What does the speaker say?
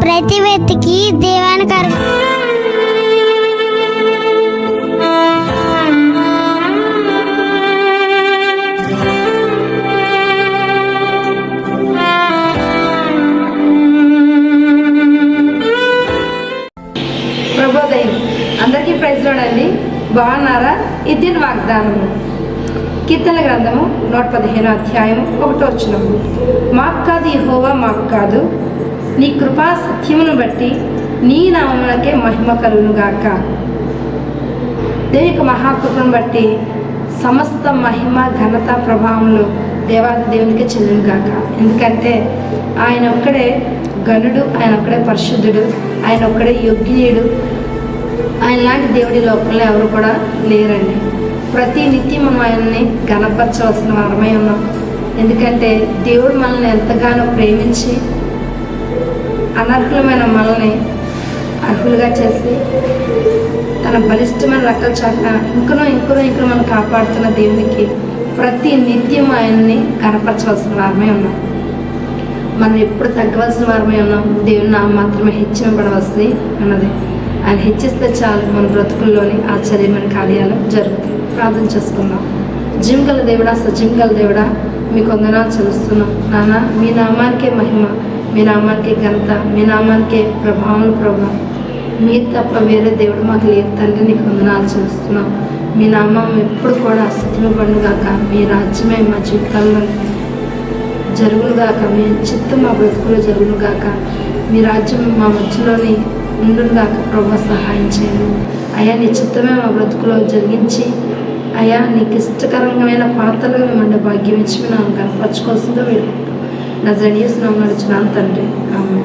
ప్రతి వ్యక్తికి దేవానికి ప్రభోదయం అందరికీ ప్రైజ్ అండి బాగున్నారా? ఇది వాగ్దానము. కీర్తన గ్రంథము నూట పదిహేను అధ్యాయం ఒకటో వచ్చినము మాకు కాదు యహోవా మాకు కాదు. నీ కృపా సత్యమును బట్టి నీ నామమునకే మహిమ కలుగును గాక దేవుని మహాకృపను బట్టి సమస్త మహిమ ఘనత ప్రభావములు దేవాది దేవునికి చెల్లును గాక ఎందుకంటే ఆయన ఒక్కడే గనుడు ఆయన ఒక్కడే పరిశుద్ధుడు ఆయన ఒక్కడే యోగ్యుడు. ఆయన లాంటి దేవుడి లోకంలో ఎవరు కూడా లేరండి. ప్రతి నిత్యం మనం ఆయన్ని గణపరచవలసిన వారమై ఉన్నాం. ఎందుకంటే దేవుడు మనల్ని ఎంతగానో ప్రేమించి అనర్హులమైన మనల్ని అర్హులుగా చేసి తన బలిష్టమైన రకాల చాటున ఇంకనో ఇంకనో ఇంకనో మనం కాపాడుతున్న దేవునికి ప్రతి నిత్యం ఆయన్ని కనపరచవలసిన వారమే ఉన్నాం. మనం ఎప్పుడు తగ్గవలసిన వారమే ఉన్నాం. దేవుని మాత్రమే మాత్రమే హెచ్చింపబడవలసి అన్నది ఆయన హెచ్చిస్తే చాలు మన బ్రతుకుల్లోని ఆశ్చర్యమైన కార్యాలు జరుగుతాయి ప్రార్థన చేసుకుందాం. జిమ్ గల దేవుడా సజిమ్ గల దేవుడా మీ కొందనాలు చెల్లిస్తున్నాం. నాన్న మీ నామానికే మహిమ మీ నామానికే ఘనత మీ నామానికే ప్రభావం ప్రభావం. మీరు తప్ప వేరే దేవుడు మాకు లేదు తండ్రి నీకు వందనాలు చెల్లిస్తున్నాం. మీ నామం ఎప్పుడు కూడా అస్థిమపడుగాక మీ రాజ్యమే మా జీవితాల్లో జరుగునుగాక మీ చిత్తం మా బ్రతుకులో జరుగునుగాక మీ రాజ్యం మా మధ్యలోని ఉండును కాక ప్రభు సహాయం చేయను. అయా నీ చిత్తమే మా బ్రతుకులో జరిగించి అయా నీకు ఇష్టకరంగా పాత్రలు మిమ్మల్ని భాగ్యం ఇచ్చి మేము కనపరచుకోవాల్సిందో వేడుకుంటాం నా జడియస్ నామ నడిచిన తండ్రి. ఆమె